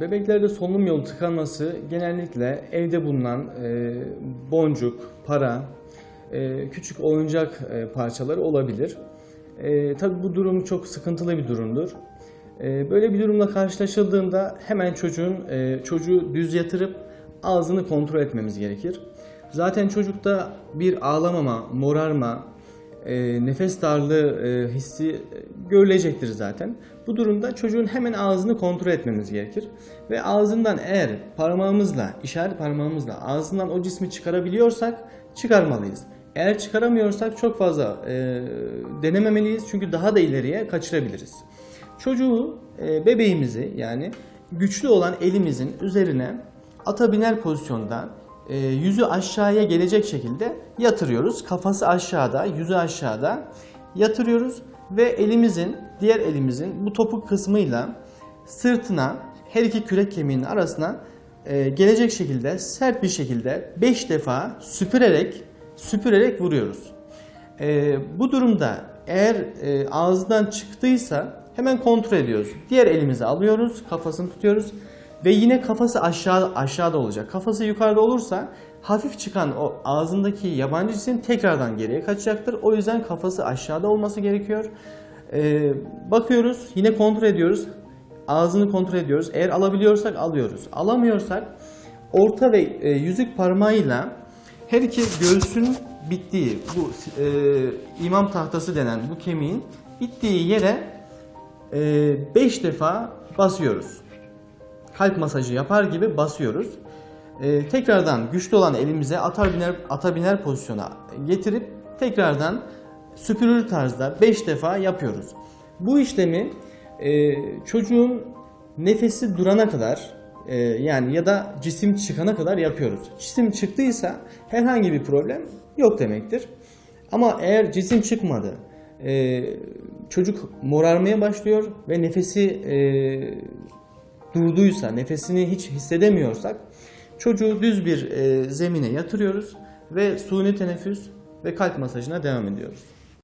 Bebeklerde solunum yolu tıkanması genellikle evde bulunan e, boncuk, para, e, küçük oyuncak e, parçaları olabilir. E, tabii bu durum çok sıkıntılı bir durumdur. E, böyle bir durumla karşılaşıldığında hemen çocuğun e, çocuğu düz yatırıp ağzını kontrol etmemiz gerekir. Zaten çocukta bir ağlamama, morarma, e, nefes darlığı e, hissi görülecektir zaten. Bu durumda çocuğun hemen ağzını kontrol etmemiz gerekir. Ve ağzından eğer parmağımızla, işaret parmağımızla ağzından o cismi çıkarabiliyorsak çıkarmalıyız. Eğer çıkaramıyorsak çok fazla e, denememeliyiz çünkü daha da ileriye kaçırabiliriz. Çocuğu, e, bebeğimizi yani güçlü olan elimizin üzerine ata biner pozisyonda e, yüzü aşağıya gelecek şekilde yatırıyoruz. Kafası aşağıda, yüzü aşağıda yatırıyoruz ve elimizin, diğer elimizin bu topuk kısmıyla sırtına, her iki kürek kemiğinin arasına e, gelecek şekilde sert bir şekilde 5 defa süpürerek süpürerek vuruyoruz. E, bu durumda eğer e, ağızdan çıktıysa hemen kontrol ediyoruz. Diğer elimizi alıyoruz, kafasını tutuyoruz ve yine kafası aşağı aşağıda olacak. Kafası yukarıda olursa hafif çıkan o ağzındaki yabancı cisim tekrardan geriye kaçacaktır. O yüzden kafası aşağıda olması gerekiyor. E, bakıyoruz, yine kontrol ediyoruz. Ağzını kontrol ediyoruz. Eğer alabiliyorsak alıyoruz. Alamıyorsak orta ve e, yüzük parmağıyla her iki göğsün bittiği bu e, imam tahtası denen bu kemiğin bittiği yere 5 defa basıyoruz. Kalp masajı yapar gibi basıyoruz. E, tekrardan güçlü olan elimize atar biner, ata biner pozisyona getirip tekrardan süpürür tarzda 5 defa yapıyoruz. Bu işlemi e, çocuğun nefesi durana kadar e, yani ya da cisim çıkana kadar yapıyoruz. Cisim çıktıysa herhangi bir problem yok demektir. Ama eğer cisim çıkmadı, e, çocuk morarmaya başlıyor ve nefesi e, durduysa, nefesini hiç hissedemiyorsak çocuğu düz bir e, zemine yatırıyoruz ve suni teneffüs ve kalp masajına devam ediyoruz.